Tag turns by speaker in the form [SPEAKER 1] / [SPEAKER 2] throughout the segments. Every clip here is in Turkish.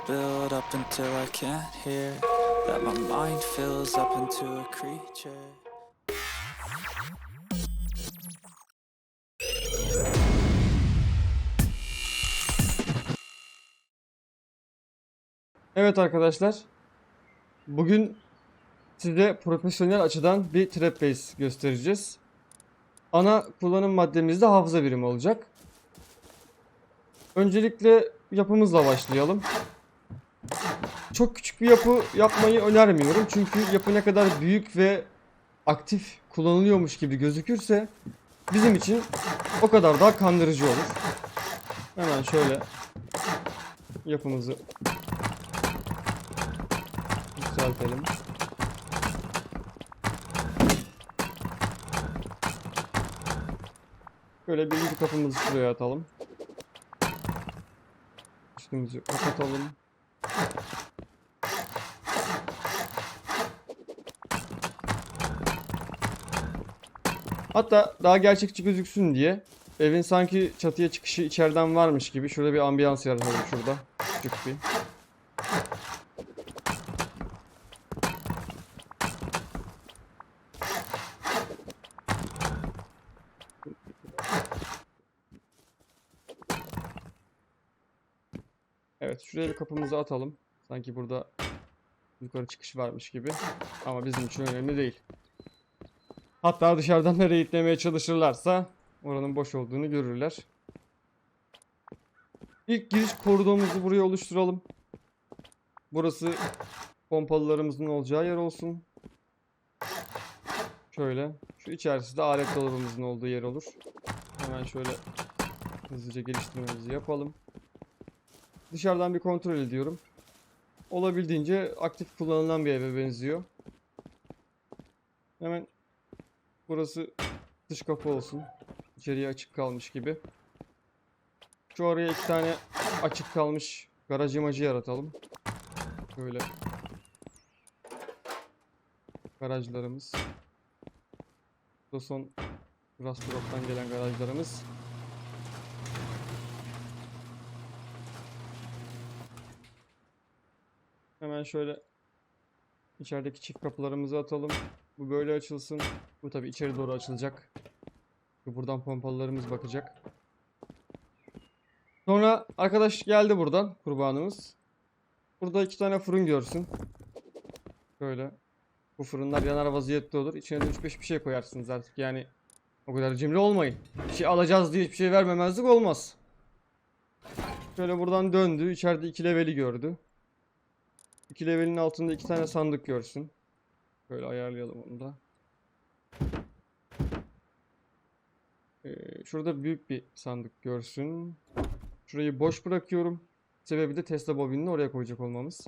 [SPEAKER 1] build up until I can't hear. That my mind fills up into a creature.
[SPEAKER 2] Evet arkadaşlar. Bugün size profesyonel açıdan bir trap base göstereceğiz. Ana kullanım maddemiz de hafıza birimi olacak. Öncelikle yapımızla başlayalım. Çok küçük bir yapı yapmayı önermiyorum. Çünkü yapı ne kadar büyük ve aktif kullanılıyormuş gibi gözükürse bizim için o kadar daha kandırıcı olur. Hemen şöyle yapımızı Yükseltelim. Böyle birinci kapımızı şuraya atalım. Üstümüzü kapatalım. Hatta daha gerçekçi gözüksün diye evin sanki çatıya çıkışı içeriden varmış gibi şurada bir ambiyans yaratalım şurada. Küçük bir. Evet şuraya kapımızı atalım. Sanki burada yukarı çıkış varmış gibi. Ama bizim için önemli değil. Hatta dışarıdan da raidlemeye çalışırlarsa oranın boş olduğunu görürler. İlk giriş koridorumuzu buraya oluşturalım. Burası pompalılarımızın olacağı yer olsun. Şöyle. Şu içerisi de alet dolabımızın olduğu yer olur. Hemen şöyle hızlıca geliştirmemizi yapalım. Dışarıdan bir kontrol ediyorum. Olabildiğince aktif kullanılan bir eve benziyor. Hemen burası dış kapı olsun. İçeriye açık kalmış gibi. Şu araya iki tane açık kalmış garaj imajı yaratalım. Böyle. Garajlarımız. Bu son Rastrop'tan gelen garajlarımız. Şöyle içerideki çift kapılarımızı atalım. Bu böyle açılsın. Bu tabi içeri doğru açılacak. Buradan pompalılarımız bakacak. Sonra arkadaş geldi buradan kurbanımız. Burada iki tane fırın görsün. Böyle. Bu fırınlar yanar vaziyette olur. İçine de 3-5 bir şey koyarsınız artık. Yani o kadar cimri olmayın. Bir şey alacağız diye hiçbir şey vermemezlik olmaz. Şöyle buradan döndü. İçeride iki leveli gördü. İki levelin altında iki tane sandık görsün. Böyle ayarlayalım onu da. Ee, şurada büyük bir sandık görsün. Şurayı boş bırakıyorum. Sebebi de Tesla bobinini oraya koyacak olmamız.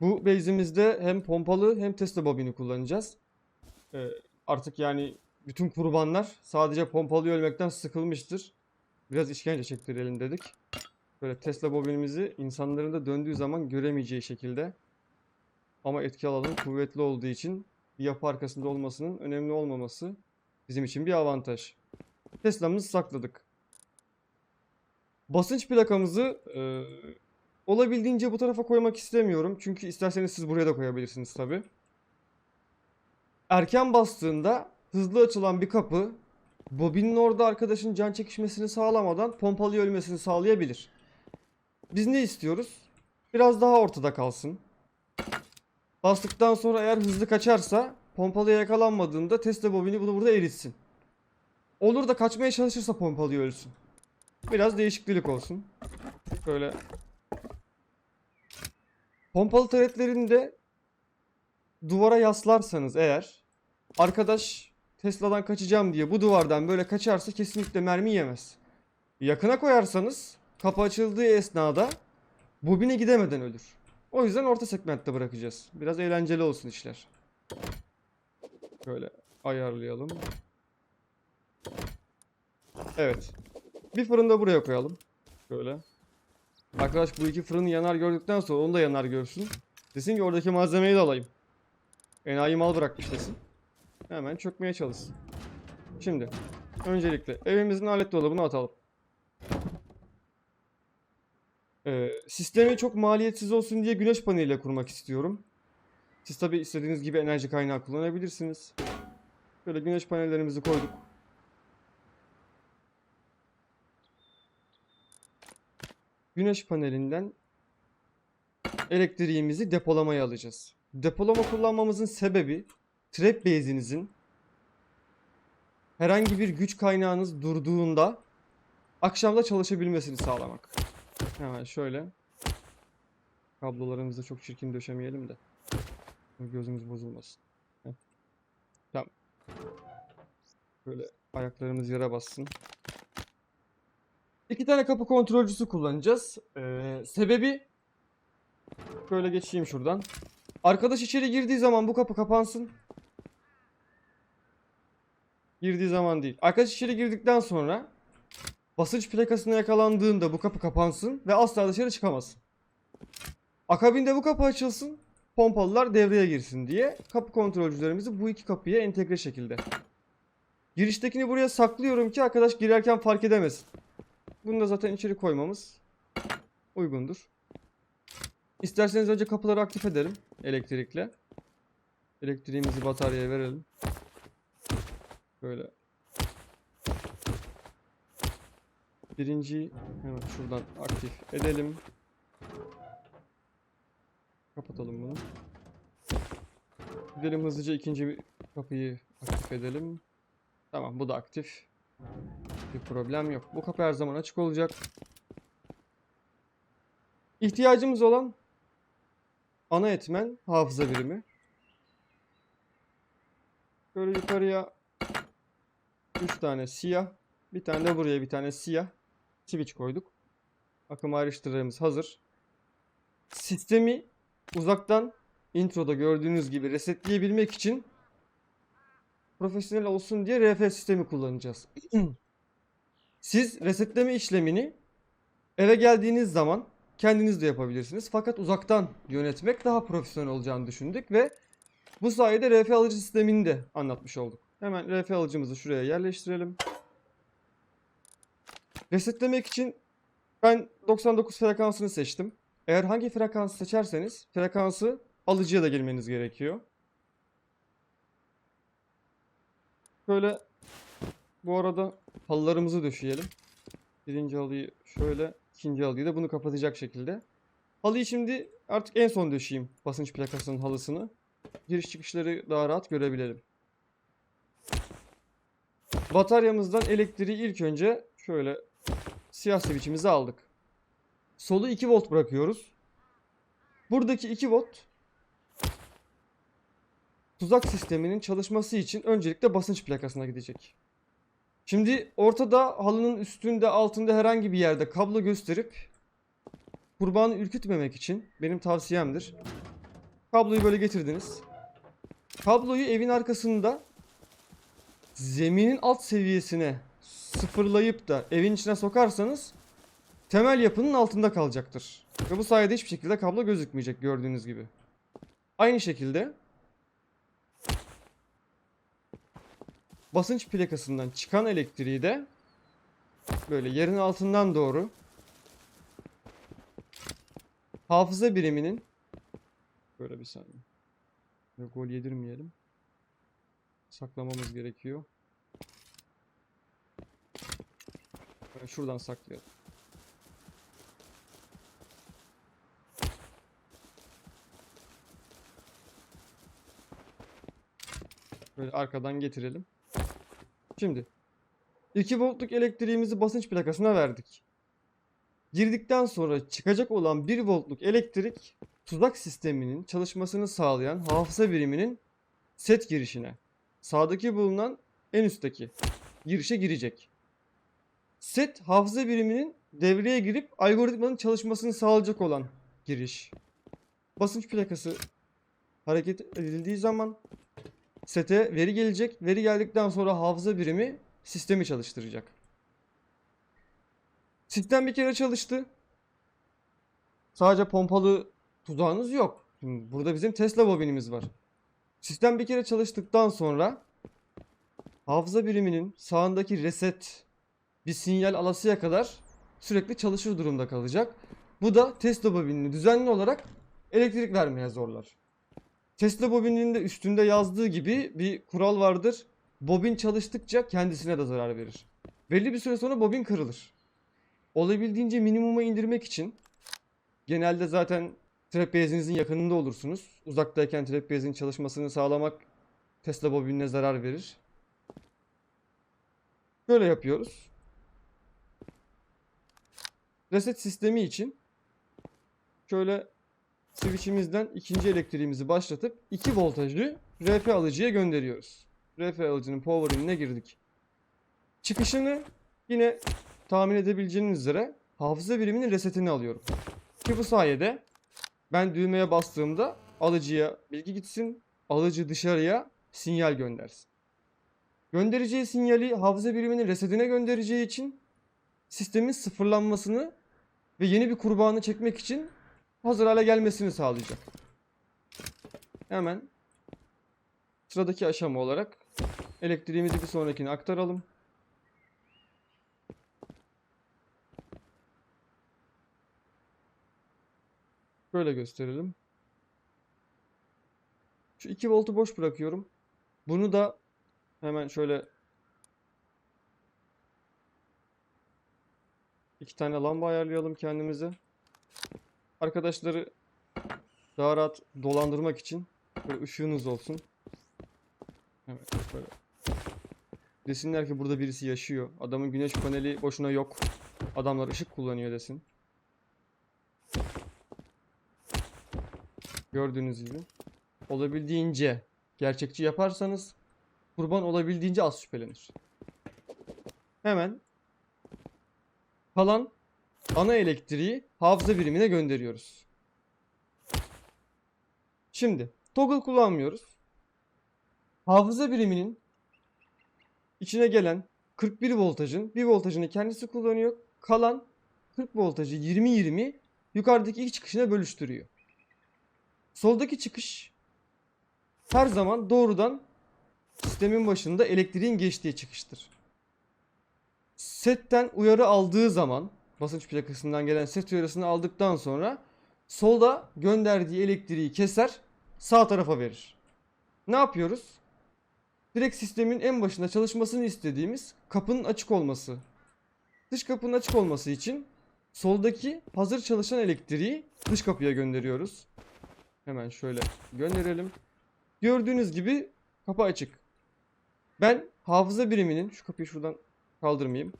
[SPEAKER 2] Bu base'imizde hem pompalı hem Tesla bobini kullanacağız. Ee, artık yani bütün kurbanlar sadece pompalı ölmekten sıkılmıştır. Biraz işkence çektirelim dedik. Böyle Tesla bobinimizi insanların da döndüğü zaman göremeyeceği şekilde ama etki alanı kuvvetli olduğu için bir yapı arkasında olmasının önemli olmaması bizim için bir avantaj. Tesla'mızı sakladık. Basınç plakamızı e, olabildiğince bu tarafa koymak istemiyorum. Çünkü isterseniz siz buraya da koyabilirsiniz tabi. Erken bastığında hızlı açılan bir kapı bobinin orada arkadaşın can çekişmesini sağlamadan pompalıya ölmesini sağlayabilir. Biz ne istiyoruz? Biraz daha ortada kalsın. Bastıktan sonra eğer hızlı kaçarsa pompalıya yakalanmadığında Tesla bobini bunu burada eritsin. Olur da kaçmaya çalışırsa pompalıya ölsün. Biraz değişiklik olsun. Böyle. Pompalı taretlerinde duvara yaslarsanız eğer arkadaş Tesla'dan kaçacağım diye bu duvardan böyle kaçarsa kesinlikle mermi yemez. Yakına koyarsanız kapı açıldığı esnada bobine gidemeden ölür. O yüzden orta segmentte bırakacağız. Biraz eğlenceli olsun işler. Böyle ayarlayalım. Evet. Bir fırını da buraya koyalım. Şöyle. Arkadaş bu iki fırını yanar gördükten sonra onu da yanar görsün. Desin ki oradaki malzemeyi de alayım. Enayi mal bırakmış desin. Hemen çökmeye çalışsın. Şimdi öncelikle evimizin alet dolabını atalım. Ee, sistemi çok maliyetsiz olsun diye güneş paneliyle kurmak istiyorum. Siz tabi istediğiniz gibi enerji kaynağı kullanabilirsiniz. Böyle güneş panellerimizi koyduk. Güneş panelinden elektriğimizi depolamaya alacağız. Depolama kullanmamızın sebebi trap base'inizin herhangi bir güç kaynağınız durduğunda akşamda çalışabilmesini sağlamak. Hemen şöyle kablolarımızı çok çirkin döşemeyelim de gözümüz bozulmasın. Heh. Tamam. Böyle ayaklarımız yere bassın. İki tane kapı kontrolcüsü kullanacağız. Ee, sebebi Böyle geçeyim şuradan. Arkadaş içeri girdiği zaman bu kapı kapansın. Girdiği zaman değil. Arkadaş içeri girdikten sonra basınç plakasına yakalandığında bu kapı kapansın ve asla dışarı çıkamasın. Akabinde bu kapı açılsın. Pompalılar devreye girsin diye kapı kontrolcülerimizi bu iki kapıya entegre şekilde. Giriştekini buraya saklıyorum ki arkadaş girerken fark edemesin. Bunu da zaten içeri koymamız uygundur. İsterseniz önce kapıları aktif edelim elektrikle. Elektriğimizi bataryaya verelim. Böyle. Birinciyi hemen şuradan aktif edelim. Kapatalım bunu. Gidelim hızlıca ikinci bir kapıyı aktif edelim. Tamam bu da aktif. Bir problem yok. Bu kapı her zaman açık olacak. İhtiyacımız olan ana etmen hafıza birimi. Böyle yukarıya 3 tane siyah, bir tane de buraya bir tane siyah switch koyduk. Akım ayrıştırıcımız hazır. Sistemi uzaktan introda gördüğünüz gibi resetleyebilmek için profesyonel olsun diye RF sistemi kullanacağız. Siz resetleme işlemini eve geldiğiniz zaman kendiniz de yapabilirsiniz. Fakat uzaktan yönetmek daha profesyonel olacağını düşündük ve bu sayede RF alıcı sistemini de anlatmış olduk. Hemen RF alıcımızı şuraya yerleştirelim. Resetlemek için ben 99 frekansını seçtim. Eğer hangi frekansı seçerseniz frekansı alıcıya da girmeniz gerekiyor. Böyle bu arada halılarımızı döşeyelim. Birinci halıyı şöyle, ikinci halıyı da bunu kapatacak şekilde. Halıyı şimdi artık en son döşeyeyim basınç plakasının halısını. Giriş çıkışları daha rahat görebilelim. Bataryamızdan elektriği ilk önce şöyle siyah switch'imizi aldık. Solu 2 volt bırakıyoruz. Buradaki 2 volt tuzak sisteminin çalışması için öncelikle basınç plakasına gidecek. Şimdi ortada halının üstünde altında herhangi bir yerde kablo gösterip kurbanı ürkütmemek için benim tavsiyemdir. Kabloyu böyle getirdiniz. Kabloyu evin arkasında zeminin alt seviyesine sıfırlayıp da evin içine sokarsanız temel yapının altında kalacaktır. Ve bu sayede hiçbir şekilde kablo gözükmeyecek gördüğünüz gibi. Aynı şekilde basınç plakasından çıkan elektriği de böyle yerin altından doğru hafıza biriminin böyle bir saniye. Gol yedirmeyelim. Saklamamız gerekiyor. Şuradan saklayalım. Böyle arkadan getirelim. Şimdi 2 voltluk elektriğimizi basınç plakasına verdik. Girdikten sonra çıkacak olan 1 voltluk elektrik tuzak sisteminin çalışmasını sağlayan hafıza biriminin set girişine sağdaki bulunan en üstteki girişe girecek. Set hafıza biriminin devreye girip algoritmanın çalışmasını sağlayacak olan giriş. Basınç plakası hareket edildiği zaman sete veri gelecek. Veri geldikten sonra hafıza birimi sistemi çalıştıracak. Sistem bir kere çalıştı. Sadece pompalı tuzağınız yok. Şimdi burada bizim Tesla bobinimiz var. Sistem bir kere çalıştıktan sonra hafıza biriminin sağındaki reset bir sinyal alasıya kadar sürekli çalışır durumda kalacak. Bu da Tesla bobinini düzenli olarak elektrik vermeye zorlar. Tesla bobininin de üstünde yazdığı gibi bir kural vardır. Bobin çalıştıkça kendisine de zarar verir. Belli bir süre sonra bobin kırılır. Olabildiğince minimuma indirmek için genelde zaten trapezinizin yakınında olursunuz. Uzaktayken trapezin çalışmasını sağlamak Tesla bobinine zarar verir. Böyle yapıyoruz. Reset sistemi için şöyle switch'imizden ikinci elektriğimizi başlatıp 2 voltajlı RF alıcıya gönderiyoruz. RF alıcının power in'ine girdik. Çıkışını yine tahmin edebileceğiniz üzere hafıza biriminin resetini alıyorum. Ki bu sayede ben düğmeye bastığımda alıcıya bilgi gitsin, alıcı dışarıya sinyal göndersin. Göndereceği sinyali hafıza biriminin resetine göndereceği için sistemin sıfırlanmasını ve yeni bir kurbanı çekmek için hazır hale gelmesini sağlayacak. Hemen sıradaki aşama olarak elektriğimizi bir sonrakine aktaralım. Böyle gösterelim. Şu 2 voltu boş bırakıyorum. Bunu da hemen şöyle iki tane lamba ayarlayalım kendimize. Arkadaşları daha rahat dolandırmak için böyle ışığınız olsun. Evet böyle. Desinler ki burada birisi yaşıyor. Adamın güneş paneli boşuna yok. Adamlar ışık kullanıyor desin. Gördüğünüz gibi. Olabildiğince gerçekçi yaparsanız kurban olabildiğince az şüphelenir. Hemen kalan ana elektriği hafıza birimine gönderiyoruz. Şimdi toggle kullanmıyoruz. Hafıza biriminin içine gelen 41 voltajın 1 voltajını kendisi kullanıyor. Kalan 40 voltajı 20-20 yukarıdaki iki çıkışına bölüştürüyor. Soldaki çıkış her zaman doğrudan sistemin başında elektriğin geçtiği çıkıştır. Setten uyarı aldığı zaman basınç plakasından gelen set uyarısını aldıktan sonra solda gönderdiği elektriği keser sağ tarafa verir. Ne yapıyoruz? Direkt sistemin en başında çalışmasını istediğimiz kapının açık olması. Dış kapının açık olması için soldaki hazır çalışan elektriği dış kapıya gönderiyoruz. Hemen şöyle gönderelim. Gördüğünüz gibi kapı açık. Ben hafıza biriminin şu kapıyı şuradan kaldırmayayım.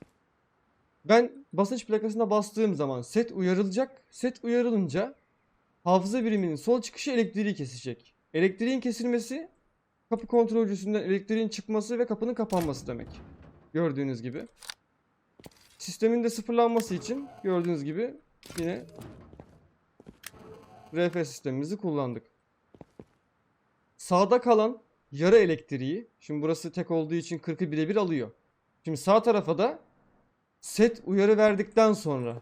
[SPEAKER 2] Ben basınç plakasına bastığım zaman set uyarılacak. Set uyarılınca hafıza biriminin sol çıkışı elektriği kesecek. Elektriğin kesilmesi kapı kontrolcüsünden elektriğin çıkması ve kapının kapanması demek. Gördüğünüz gibi. Sistemin de sıfırlanması için gördüğünüz gibi yine RF sistemimizi kullandık. Sağda kalan yarı elektriği, şimdi burası tek olduğu için 40'ı birebir alıyor. Şimdi sağ tarafa da set uyarı verdikten sonra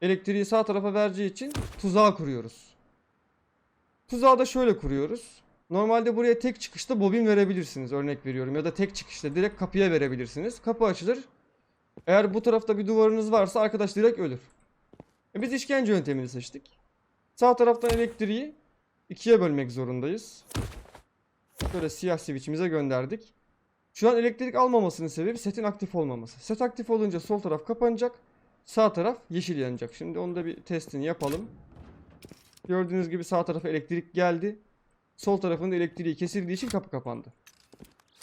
[SPEAKER 2] elektriği sağ tarafa vereceği için tuzağı kuruyoruz. Tuzağı da şöyle kuruyoruz. Normalde buraya tek çıkışta bobin verebilirsiniz örnek veriyorum ya da tek çıkışta direkt kapıya verebilirsiniz. Kapı açılır. Eğer bu tarafta bir duvarınız varsa arkadaş direkt ölür. E biz işkence yöntemini seçtik. Sağ taraftan elektriği ikiye bölmek zorundayız. Böyle siyah switch'imize gönderdik. Şu an elektrik almamasının sebebi setin aktif olmaması. Set aktif olunca sol taraf kapanacak. Sağ taraf yeşil yanacak. Şimdi onu da bir testini yapalım. Gördüğünüz gibi sağ tarafa elektrik geldi. Sol tarafında elektriği kesildiği için kapı kapandı.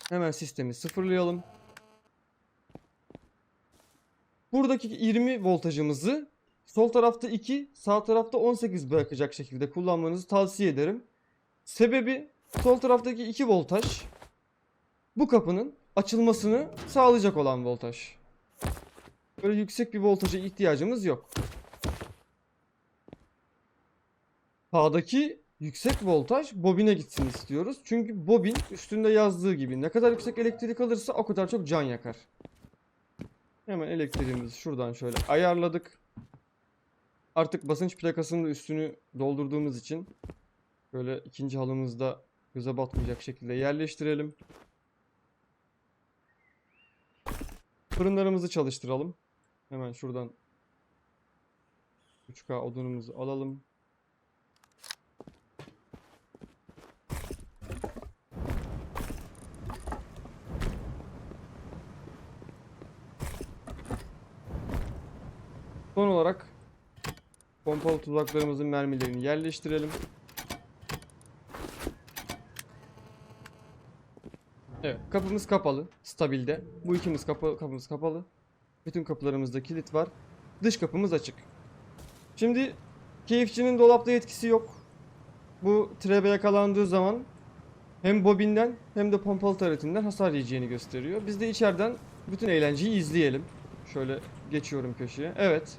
[SPEAKER 2] Hemen sistemi sıfırlayalım. Buradaki 20 voltajımızı sol tarafta 2, sağ tarafta 18 bırakacak şekilde kullanmanızı tavsiye ederim. Sebebi sol taraftaki 2 voltaj bu kapının açılmasını sağlayacak olan voltaj. Böyle yüksek bir voltaja ihtiyacımız yok. Sağdaki yüksek voltaj bobine gitsin istiyoruz. Çünkü bobin üstünde yazdığı gibi ne kadar yüksek elektrik alırsa o kadar çok can yakar. Hemen elektriğimizi şuradan şöyle ayarladık. Artık basınç plakasının üstünü doldurduğumuz için böyle ikinci halımızda göze batmayacak şekilde yerleştirelim. Fırınlarımızı çalıştıralım. Hemen şuradan 3K odunumuzu alalım. Son olarak pompalı tuzaklarımızın mermilerini yerleştirelim. Evet, kapımız kapalı, stabilde. Bu ikimiz kapı, kapımız kapalı. Bütün kapılarımızda kilit var. Dış kapımız açık. Şimdi keyifçinin dolapta etkisi yok. Bu trebe yakalandığı zaman hem bobinden hem de pompalı taretinden hasar yiyeceğini gösteriyor. Biz de içeriden bütün eğlenceyi izleyelim. Şöyle geçiyorum köşeye. Evet.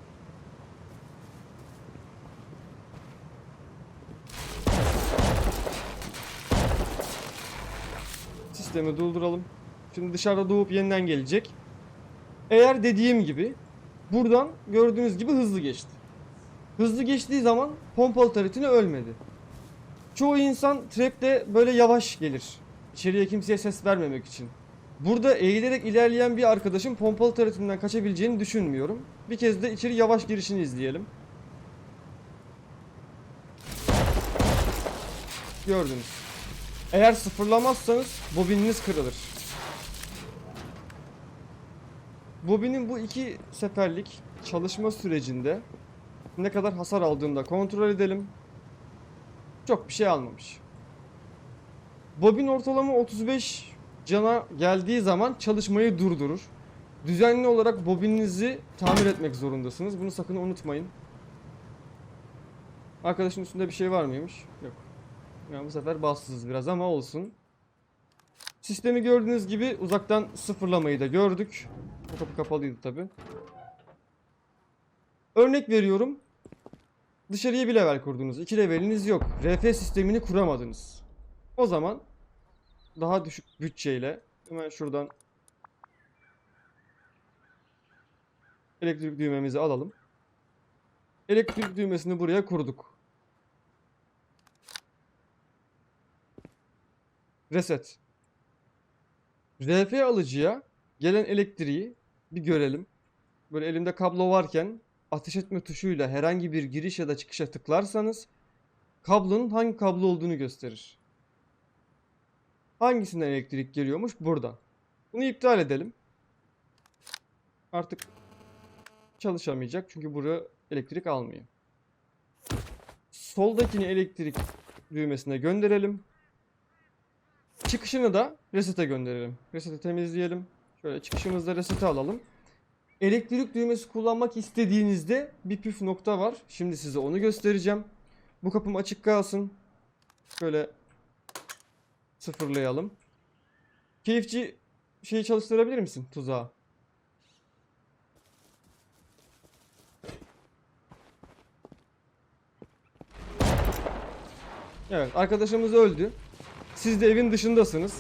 [SPEAKER 2] Sistemi durduralım. Şimdi dışarıda doğup yeniden gelecek. Eğer dediğim gibi buradan gördüğünüz gibi hızlı geçti. Hızlı geçtiği zaman pompalı taretini ölmedi. Çoğu insan trap'te böyle yavaş gelir. İçeriye kimseye ses vermemek için. Burada eğilerek ilerleyen bir arkadaşın pompalı taretinden kaçabileceğini düşünmüyorum. Bir kez de içeri yavaş girişini izleyelim. Gördünüz. Eğer sıfırlamazsanız bobininiz kırılır. Bobinin bu iki seferlik çalışma sürecinde ne kadar hasar aldığını da kontrol edelim. Çok bir şey almamış. Bobin ortalama 35 cana geldiği zaman çalışmayı durdurur. Düzenli olarak bobininizi tamir etmek zorundasınız. Bunu sakın unutmayın. Arkadaşın üstünde bir şey var mıymış? Yok. Yani bu sefer bassız biraz ama olsun. Sistemi gördüğünüz gibi uzaktan sıfırlamayı da gördük. Bu kapı kapalıydı tabi. Örnek veriyorum. Dışarıya bir level kurdunuz. iki leveliniz yok. RF sistemini kuramadınız. O zaman daha düşük bütçeyle hemen şuradan elektrik düğmemizi alalım. Elektrik düğmesini buraya kurduk. Reset. RF alıcıya gelen elektriği bir görelim. Böyle elimde kablo varken ateş etme tuşuyla herhangi bir giriş ya da çıkışa tıklarsanız kablonun hangi kablo olduğunu gösterir. Hangisinden elektrik geliyormuş? Buradan. Bunu iptal edelim. Artık çalışamayacak çünkü buraya elektrik almıyor. Soldakini elektrik düğmesine gönderelim. Çıkışını da resete gönderelim. Resete temizleyelim. Şöyle çıkışımızda resete alalım. Elektrik düğmesi kullanmak istediğinizde bir püf nokta var. Şimdi size onu göstereceğim. Bu kapım açık kalsın. Şöyle sıfırlayalım. Keyifçi şeyi çalıştırabilir misin tuzağı? Evet arkadaşımız öldü. Siz de evin dışındasınız.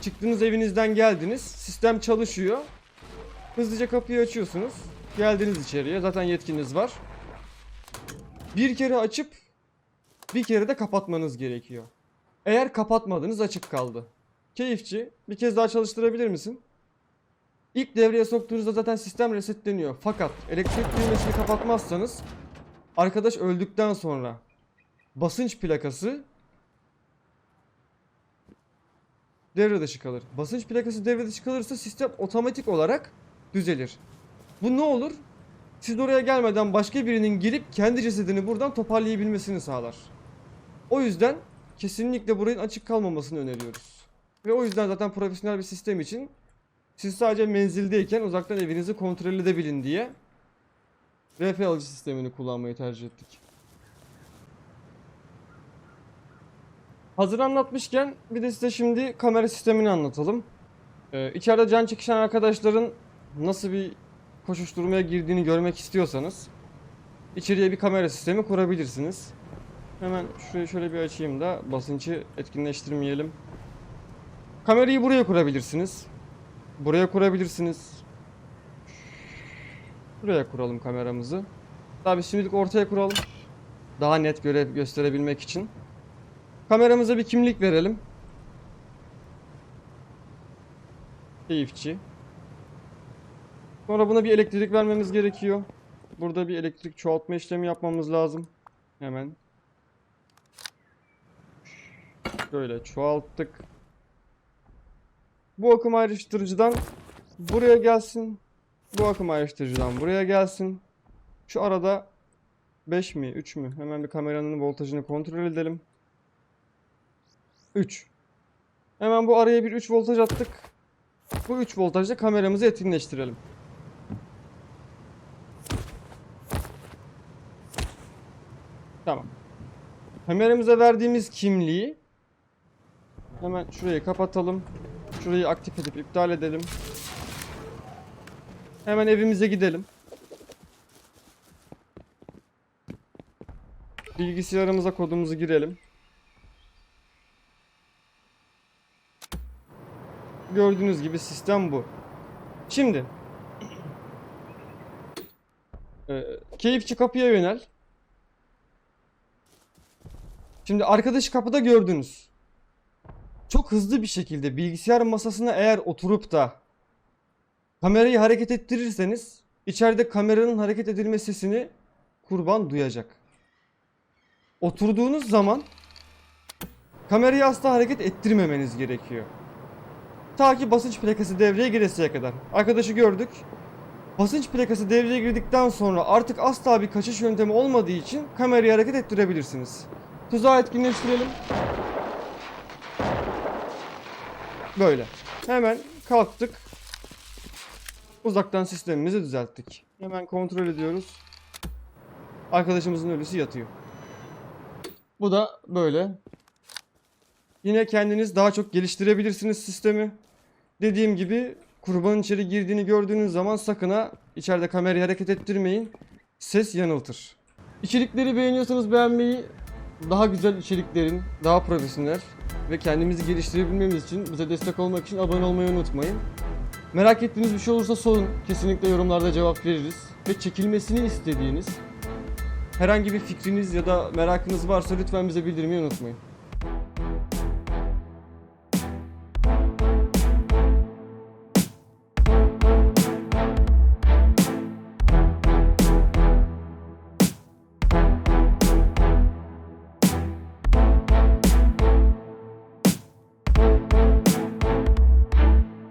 [SPEAKER 2] Çıktınız evinizden geldiniz. Sistem çalışıyor. Hızlıca kapıyı açıyorsunuz. Geldiniz içeriye. Zaten yetkiniz var. Bir kere açıp bir kere de kapatmanız gerekiyor. Eğer kapatmadınız açık kaldı. Keyifçi bir kez daha çalıştırabilir misin? İlk devreye soktuğunuzda zaten sistem resetleniyor. Fakat elektrik düğmesini kapatmazsanız arkadaş öldükten sonra basınç plakası devre dışı kalır. Basınç plakası devre dışı kalırsa sistem otomatik olarak düzelir. Bu ne olur? Siz oraya gelmeden başka birinin gelip kendi cesedini buradan toparlayabilmesini sağlar. O yüzden kesinlikle burayın açık kalmamasını öneriyoruz. Ve o yüzden zaten profesyonel bir sistem için siz sadece menzildeyken uzaktan evinizi kontrol edebilin diye RF alıcı sistemini kullanmayı tercih ettik. Hazır anlatmışken bir de size şimdi kamera sistemini anlatalım. Ee, içeride can çekişen arkadaşların nasıl bir koşuşturmaya girdiğini görmek istiyorsanız içeriye bir kamera sistemi kurabilirsiniz. Hemen şurayı şöyle bir açayım da basıncı etkinleştirmeyelim. Kamerayı buraya kurabilirsiniz. Buraya kurabilirsiniz. Buraya kuralım kameramızı. Tabii şimdilik ortaya kuralım. Daha net görev gösterebilmek için. Kameramıza bir kimlik verelim. Keyifçi. Sonra buna bir elektrik vermemiz gerekiyor. burada bir elektrik çoğaltma işlemi yapmamız lazım. Hemen. Şöyle çoğalttık. Bu akım ayrıştırıcıdan buraya gelsin. Bu akım ayrıştırıcıdan buraya gelsin. Şu arada 5 mi 3 mü? Hemen bir kameranın voltajını kontrol edelim. 3. Hemen bu araya bir 3 voltaj attık. Bu 3 voltajla kameramızı etkinleştirelim. Tamam. Kameramıza verdiğimiz kimliği hemen şurayı kapatalım. Şurayı aktif edip iptal edelim. Hemen evimize gidelim. Bilgisayarımıza kodumuzu girelim. Gördüğünüz gibi sistem bu. Şimdi Ee, keyifçi kapıya yönel. Şimdi arkadaşı kapıda gördünüz. Çok hızlı bir şekilde bilgisayar masasına eğer oturup da kamerayı hareket ettirirseniz içeride kameranın hareket edilme sesini kurban duyacak. Oturduğunuz zaman kamerayı asla hareket ettirmemeniz gerekiyor. Ta ki basınç plakası devreye gireseye kadar. Arkadaşı gördük. Basınç plakası devreye girdikten sonra artık asla bir kaçış yöntemi olmadığı için kamerayı hareket ettirebilirsiniz. Tuzağı etkinleştirelim. Böyle. Hemen kalktık. Uzaktan sistemimizi düzelttik. Hemen kontrol ediyoruz. Arkadaşımızın ölüsü yatıyor. Bu da böyle. Yine kendiniz daha çok geliştirebilirsiniz sistemi. Dediğim gibi kurbanın içeri girdiğini gördüğünüz zaman sakın ha içeride kamerayı hareket ettirmeyin. Ses yanıltır. İçerikleri beğeniyorsanız beğenmeyi, daha güzel içeriklerin, daha profesyonel ve kendimizi geliştirebilmemiz için bize destek olmak için abone olmayı unutmayın. Merak ettiğiniz bir şey olursa sorun. Kesinlikle yorumlarda cevap veririz. Ve çekilmesini istediğiniz herhangi bir fikriniz ya da merakınız varsa lütfen bize bildirmeyi unutmayın.